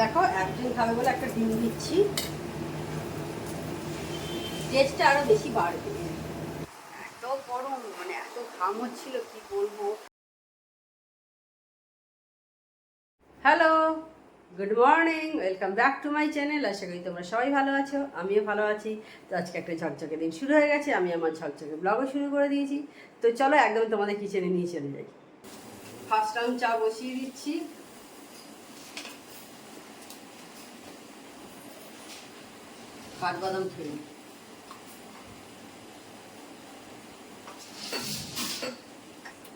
দেখো একজন খাবে বলে একটা ডিম দিচ্ছি। টেস্টটা আরও বেশি বাড়বে। এত গরম মানে এত ঘাম হচ্ছিল, কি বলব? Hello good morning welcome back to my channel আশা করি তোমরা সবাই ভালো আছো, আমিও ভালো আছি। তো আজকে একটা ঝকঝকে দিন শুরু হয়ে গেছে, আমি আমার ঝকঝকে ব্লগও শুরু করে দিয়েছি। তো চলো একদম তোমাদের কিচেনে নিয়ে চলে যাই। ফার্স্ট টাইম চা বসিয়ে দিচ্ছি। কাঠবাদাম খেয়ে।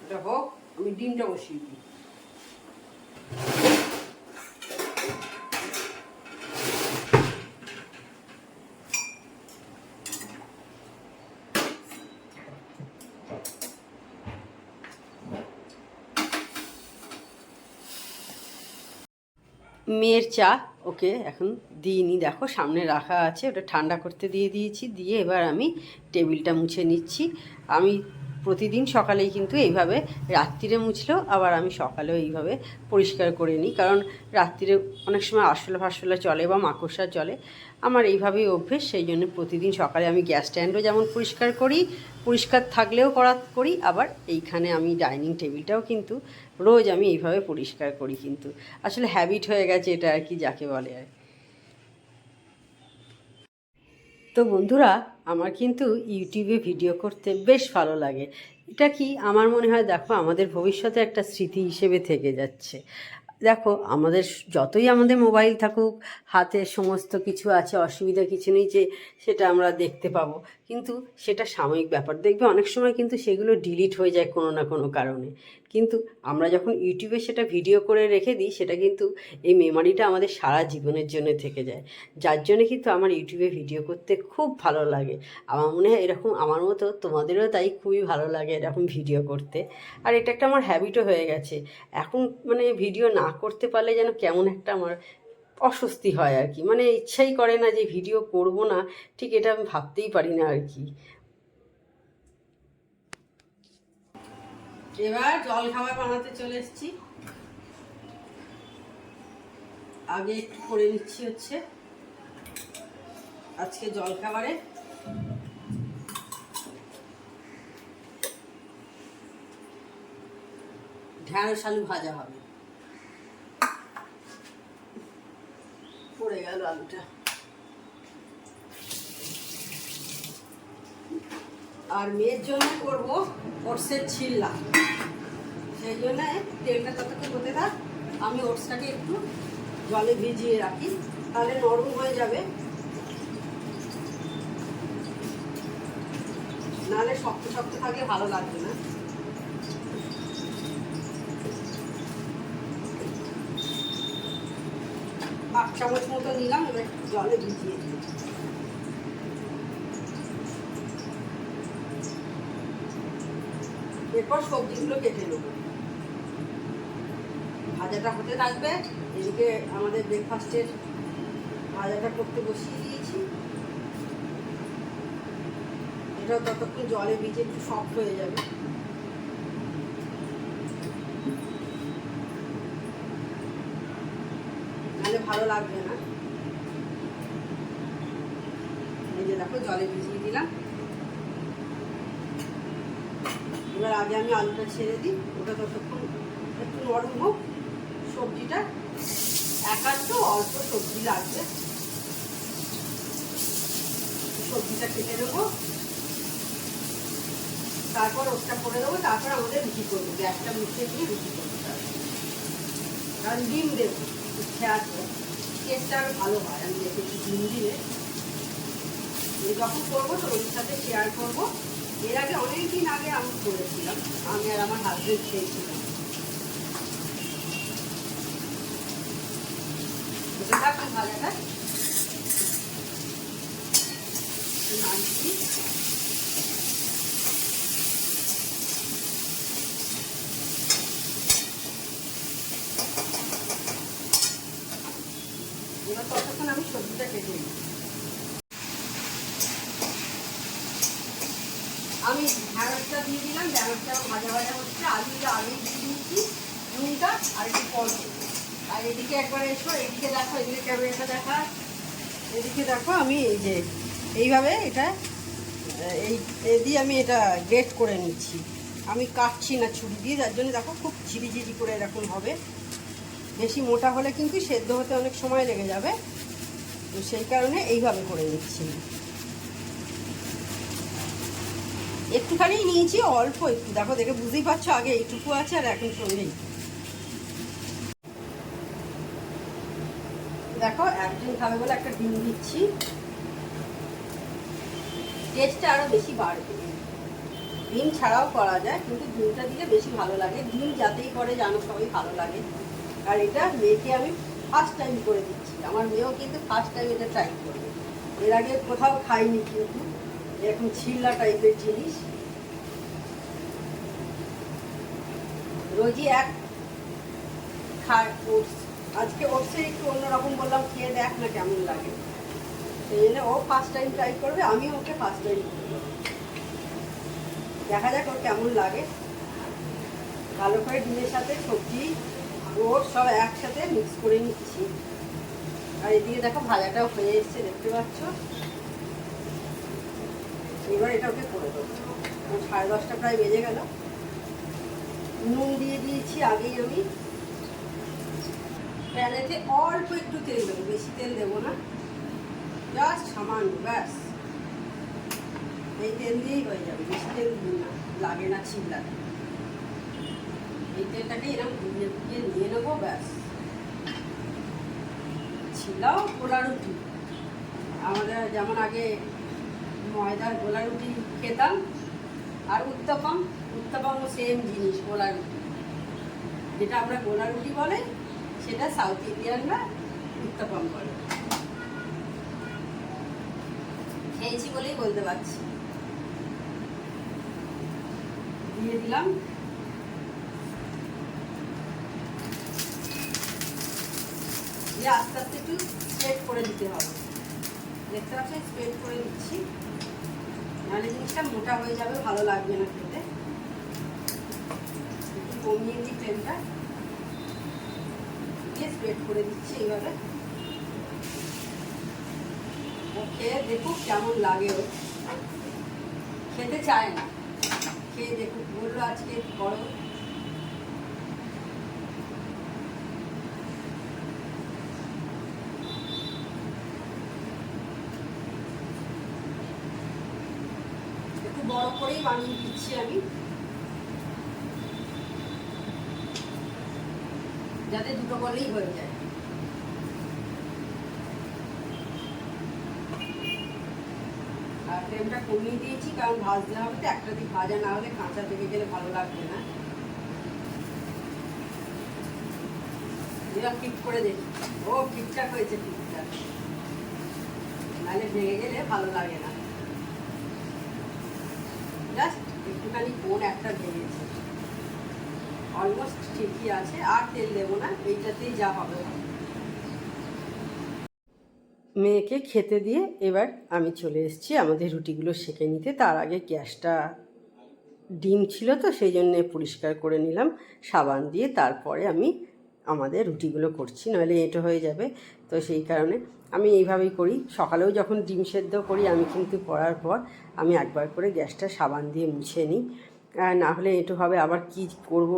এটা হোক আমি ডিমটা বসিয়ে দিই মেয়ের চা ওকে এখন দিইনি। দেখো, সামনে রাখা আছে, ওটা ঠান্ডা করতে দিয়ে দিয়েছি, দিয়ে এবার আমি টেবিলটা মুছে নিচ্ছি। আমি প্রতিদিন সকালেই কিন্তু এইভাবে রাত্রিরে মুছলেও আবার আমি সকালেও এইভাবে পরিষ্কার করে নিই। কারণ রাত্রিরে অনেক সময় আরশোলা ফারশোলা চলে বা মাকড়সা চলে। আমার এইভাবেই অভ্যেস, সেই জন্য প্রতিদিন সকালে আমি গ্যাস স্ট্যান্ডও যেমন পরিষ্কার করি, পরিষ্কার থাকলেও করা, করি, আবার এইখানে আমি ডাইনিং টেবিলটাও কিন্তু রোজ আমি এইভাবে পরিষ্কার করি কিন্তু। আসলে হ্যাবিট হয়ে গেছে এটা আর কি, যাকে বলে আর কি। তো বন্ধুরা, আমার কিন্তু ইউটিউবে ভিডিও করতে বেশ ভালো লাগে। এটা কি আমার মনে হয়, দেখো, আমাদের ভবিষ্যতে একটা স্মৃতি হিসেবে থেকে যাচ্ছে। দেখো, আমাদের যতই আমাদের মোবাইল থাকুক, হাতে সমস্ত কিছু আছে, অসুবিধা কিছু নেই যে সেটা আমরা দেখতে পাবো। কিন্তু সেটা সাময়িক ব্যাপার। দেখবে অনেক সময় কিন্তু সেগুলো ডিলিট হয়ে যায় কোনো না কোনো কারণে। কিন্তু আমরা যখন ইউটিউবে সেটা ভিডিও করে রেখে দিই, সেটা কিন্তু এই মেমারিটা আমাদের সারা জীবনের জন্য থেকে যায়। যার জন্য কিন্তু আমার ইউটিউবে ভিডিও করতে খুব ভালো লাগে। আমার মনে হয় এরকম, আমার মতো তোমাদেরও তাই খুবই ভালো লাগে এরকম ভিডিও করতে। আর এটা একটা আমার হ্যাবিটও হয়ে গেছে। এখন মানে ভিডিও না করতে পারলে যেন কেমন একটা আমার অস্বস্তি হয় আর কি। মানে ইচ্ছাই করে না যে ভিডিও করব না, ঠিক এটা আমি ভাবতেই পারি না আর কি। এবার জল খাবার বানাতে চলে এসেছি। আগে একটু করে নিচ্ছি হচ্ছে। আজকে জল খাবারে। ঢ্যাঁড়স আলু ভাজা হবে। পড়ে গেল আলুটা। আর মেয়ের জন্য করব ওটসের ছিল্লা। সেই জন্য তেলটা ততক্ষণ হতে থাক, আমি ওটসটাকে একটু জলে ভিজিয়ে রাখি, তাহলে নরম হয়ে যাবে। নাহলে শক্ত শক্ত থাকলে ভালো লাগবে না। আট চামচ মতো নিলাম, এবার জলে ভিজিয়ে দিই এরপর সবজিগুলো কেটে নেব। ভাজাটা হতে থাকবে, এদিকে আমাদের ব্রেকফাস্টের ভাজাটা করতে বসিয়ে দিয়েছি। এটাও ততক্ষণ জলে ভিজে একটু সফট হয়ে যাবে নাহলে ভালো লাগবে না। এই যে দেখো জলে ভিজিয়ে দিলাম। এবার আগে আমি আলুটা ছেড়ে দিই, ওটা ততক্ষণ একটু নরম হোক। সবজিটা একান্ত অল্প সবজি লাগবে। সবজিটা কেটে দেবো তারপর ওটা করে দেবো তারপর আমাদের রুটি করব। গ্যাসটা মুছে দিয়ে রুটি করব। তারপর। কারণ ডিম দেবো আছে টেস্টটা ভালো হয়। আমি দেখেছি ডিম দিলে যখন করব তো ওর সাথে শেয়ার করব। এর আগে অনেক দিন আগে আমি করেছিলাম। আমি আর আমার হাজবেন্ড খেয়েছিলাম। থাকুন ভাজাটা নাড়ছি ততক্ষণ আমি সবজিটা কেটে নিই। আমি ঢ্যাঁড়সটা দিয়ে দিলাম, ঢ্যাঁড়সটা ভাজা ভাজা হচ্ছে। আলুটা আলু দিয়ে দিচ্ছি নুনটা আর একটু কল আর এদিকে একবার এসো, এদিকে দেখো, এদিকে ক্যামেরাটা দেখা। এদিকে দেখো, আমি এই যে এইভাবে এটা এই, এ দিয়ে আমি এটা গ্রেট করে নিচ্ছি। আমি কাটছি না ছুরি দিয়ে, যার জন্য দেখো খুব ঝিরিঝিরি করে এরকম হবে। বেশি মোটা হলে কিন্তু সেদ্ধ হতে অনেক সময় লেগে যাবে। তো সেই কারণে এইভাবে করে নিচ্ছি। একটুখানি নিয়েছি, অল্প একটু। দেখো, দেখে বুঝতেই পারছ, আগে এইটুকু আছে আর এখন সঙ্গে এইটুকু। দেখো একদিন খাবে বলে একটা ডিম দিচ্ছি। টেস্টটা আরও বেশি বাড়বে। ডিম ছাড়াও করা যায়, কিন্তু ডিমটা দিলে বেশি ভালো লাগে। ডিম যাতেই করে, জানো, সবাই ভালো লাগে। আর এটা মেয়েকে আমি ফার্স্ট টাইম করে দিচ্ছি। আমার মেয়েও কিন্তু ফার্স্ট টাইম এটা ট্রাই করবে। এর আগে কোথাও খাইনি কিন্তু। এরকম ছিল্লা টাইপের জিনিস। রোজই এক খায় ওটস। আজকে ওটসে একটু অন্যরকম বললাম, খেয়ে দেখ না কেমন লাগে। সেই জন্য ও ফার্স্ট টাইম ট্রাই করবে আমিও ওকে ফার্স্ট টাইম করব। দেখা যাক ওর কেমন লাগে। ভালো করে ডিমের সাথে সবজি ওর সব একসাথে মিক্স করে নিচ্ছি। আর এদিকে দেখো ভাজাটাও হয়ে এসছে, দেখতে পাচ্ছ? এবার এটা ওকে করে দেবো। সাড়ে দশটা প্রায় বেজে গেল। নুন দিয়ে দিয়েছি আগেই আমি। প্যানেতে অল্প একটু তেল দেবো, বেশি তেল দেবো না। জাস্ট সামান্য, ব্যাস। এই তেল দিয়েই হয়ে যাবে, বেশি তেল লাগে না ছিলাতে এই তেলটাকে এরকম ঘুরিয়ে ঘুরিয়ে নিয়ে নেব, ব্যাস। ছিলাও গোলা রুটি। আমাদের যেমন আগে ময়দার গোলা রুটি খেতাম, আর উত্তপম উত্তপমও সেম জিনিস গোলা রুটি। যেটা আমরা গোলা রুটি বলে, সেটা সাউথ ইন্ডিয়ানরা উত্তপম বলে। খেয়েছি বলেই বলতে পারছি। দিয়ে দিলাম। দিয়ে আস্তে আস্তে একটু স্প্রেড করে দিতে হবে। দেখতে পাচ্ছেন স্প্রেড করে দিচ্ছি। নাহলে জিনিসটা মোটা হয়ে যাবে, ভালো লাগবে না খেতে। একটু কমিয়ে দিই ফ্লেমটা দিয়ে স্প্রেড করে দিচ্ছি এইভাবে। ওকে, দেখুক কেমন লাগে ও। খেতে চায় না। খেয়ে দেখুক, বলল আজকে বড় করেই বানিয়ে দিচ্ছি আমি। যাতে দুটো বলেই হয়ে যায়। আর ফ্লেমটা কমিয়ে দিয়েছি, কারণ ভাজতে হবে তো, একটা দিক ভাজা না হলে কাঁচা থেকে গেলে ভালো লাগবে না। এবার ঠিক করে দেখি। ও, ঠিকঠাক হয়েছে, ঠিকঠাক। নাহলে ভেঙে গেলে ভালো লাগে না। জাস্ট একটুখানি একটা অলমোস্ট ঠিকই আছে, আর তেল দেবো না, এইটাতেই যা হবে। মেয়েকে খেতে দিয়ে এবার আমি চলে এসেছি, আমাদের রুটিগুলো সেঁকে নিতে। তার আগে গ্যাসটা ডিম ছিল তো, সেই জন্যে পরিষ্কার করে নিলাম সাবান দিয়ে। তারপরে আমি আমাদের রুটিগুলো করছি নইলে এঁটো হয়ে যাবে তো সেই কারণে আমি এইভাবেই করি। সকালেও যখন ডিম সেদ্ধ করি, আমি কিন্তু করার পর আমি একবার করে গ্যাসটা সাবান দিয়ে মুছে নিই। না হলে এঁটো হবে, আবার কি করব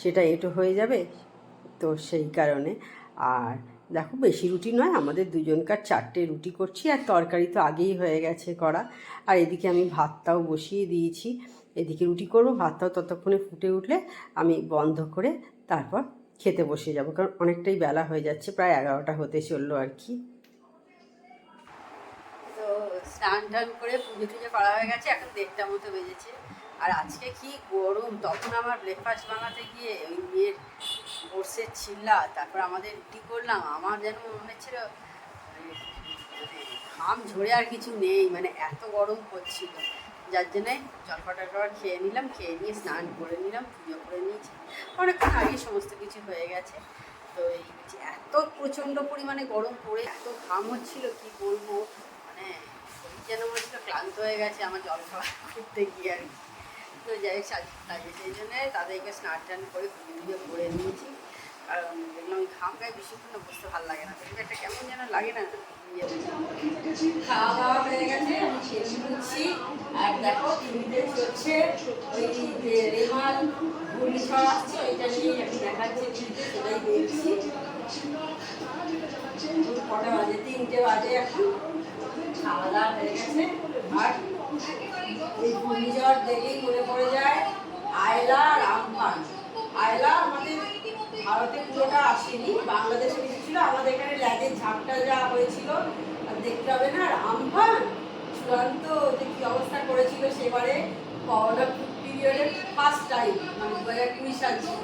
সেটা এঁটো হয়ে যাবে। তো সেই কারণে। আর দেখো, বেশি রুটি নয়, আমাদের দুজনকার চারটে রুটি করছি, আর তরকারি তো আগেই হয়ে গেছে করা। আর এদিকে আমি ভাতটাও বসিয়ে দিয়েছি। এদিকে রুটি করব, ভাতটাও ততক্ষণে ফুটে উঠলে আমি বন্ধ করে তারপর খেতে বসে যাব, কারণ অনেকটাই বেলা হয়ে যাচ্ছে, প্রায় এগারোটা হতে চলল আর কি। তো স্নান টান করে পুজো টুজো করা হয়ে গেছে, এখন দেড়টা মতো বেজেছে। আর আজকে কি গরম, তখন আমার ব্রেকফাস্ট বানাতে গিয়ে ওই মেয়ের বর্ষের ছিল্লা তারপর আমাদের রুটি করলাম, আমার যেন মনে হচ্ছিল মানে ঘাম ঝরে আর কিছু নেই মানে এত গরম করছিল যার জন্যে জলপা টলপা খেয়ে নিলাম, খেয়ে নিয়ে স্নান করে নিলাম, পুজো করে নিয়েছি। অনেকক্ষণ আগে সমস্ত কিছু হয়ে গেছে। তো এই এত প্রচণ্ড পরিমাণে গরম পড়ে, এত ঘাম হচ্ছিল, কি বলব? মানে শরীর যেন মনে হচ্ছিল ক্লান্ত হয়ে গেছে আমার জল খাওয়া করতে গিয়ে আর কি। তো যাই হোক সেই জন্যে তাদেরকে স্নান টান করে পুজো করে নিয়েছি। কারণ দেখলাম ঘাম গায়ে বেশিক্ষণ বসতে ভালো লাগে না। দেখবে একটা কেমন যেন লাগে না। খাওয়া দাওয়া হয়ে গেছে আমি খেয়ে নিচ্ছি আর দেখো টিভিতে চলছে ওই যে রেমাল ঘূর্ণিঝড় আসছে ওইটা নিয়ে আমি দেখাচ্ছি টিভিতে সেটাই দেখছি। কটা বাজে, তিনটে বাজে এখন। খাওয়া দাওয়া হয়ে গেছে। আর এই ঘূর্ণিঝড় দেখেই মনে পড়ে যায়, আয়লা আর আমফান। আয়লা আমাদের ভারতে পুরোটা আসেনি, বাংলাদেশে কিছু ছিল আমাদের এখানে ল্যাগের ঝাপটা যা হয়েছিল দেখতে হবে না। আর আমফান চূড়ান্ত যে কি অবস্থা করেছিল সেবারে করোনা পিরিয়ডের ফার্স্ট টাইম মানে দু হাজার কুড়ি সাল ছিল।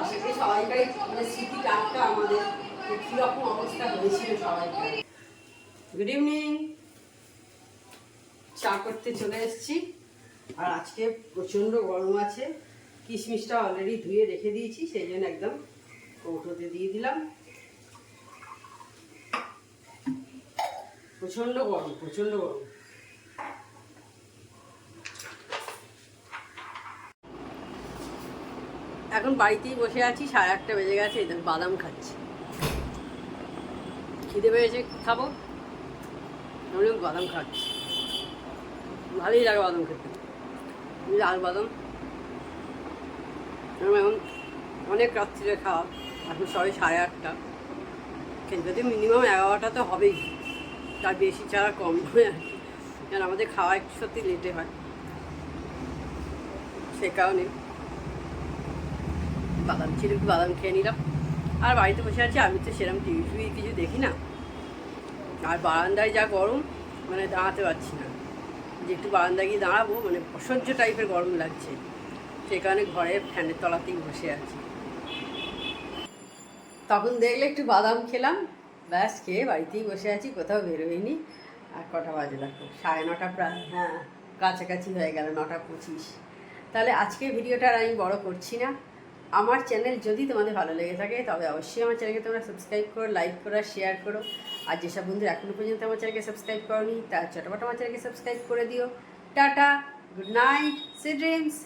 আশা করি সবাইকারই মানে স্মৃতি টাটকা আমাদের যে কীরকম অবস্থা হয়েছিল সবাইকার। গুড ইভিনিং চা করতে চলে এসেছি। আর আজকে প্রচণ্ড গরম আছে। কিশমিশটা অলরেডি ধুয়ে রেখে দিয়েছি, সেই জন্য একদম কৌটোতে দিয়ে দিলাম। প্রচণ্ড গরম প্রচণ্ড গরম। এখন বাড়িতেই বসে আছি, সাড়ে আটটা বেজে গেছে, এই বাদাম খাচ্ছি। খিদে পেয়েছে, খাব? আমি বাদাম খাচ্ছি। ভালোই লাগে বাদাম খেতে। লাল বাদাম? এখন অনেক রাত্রিরে খাওয়া, এখন সবাই সাড়ে আটটা। খেতে মিনিমাম এগারোটা তো হবেই। তার বেশি ছাড়া কম নয় আর কি। কারণ আমাদের খাওয়া একটু সত্যি লেটে হয়। সে কারণে। বাদাম ছিল, একটু বাদাম খেয়ে নিলাম। আর বাড়িতে বসে আছি, আমি তো সেরকম টিভি ফিভি কিছু দেখি না। আর বারান্দায় যা গরম মানে দাঁড়াতে পারছি না। যে একটু বারান্দায় গিয়ে দাঁড়াবো মানে অসহ্য টাইপের গরম লাগছে। সে কারণে ঘরে ফ্যানের তলাতেই বসে আছি। তখন দেখলে একটু বাদাম খেলাম, ব্যাস, খেয়ে বাড়িতেই বসে আছি, কোথাও বেরোয়নি আর কটা বাজে দেখো, সাড়ে নটা প্রায় হ্যাঁ কাছাকাছি হয়ে গেল নটা পঁচিশ। তাহলে আজকে ভিডিওটা আর আমি বড় করছি না। আমার চ্যানেল যদি তোমাদের ভালো লেগে থাকে, তবে অবশ্যই আমার চ্যানেলকে তোমরা সাবস্ক্রাইব করো লাইক করো শেয়ার করো। আর যেসব বন্ধু এখনও পর্যন্ত আমার চ্যানেলকে সাবস্ক্রাইব করনি, তার চটপট আমার চ্যানেলকে সাবস্ক্রাইব করে দিও। Tata good night sweet dreams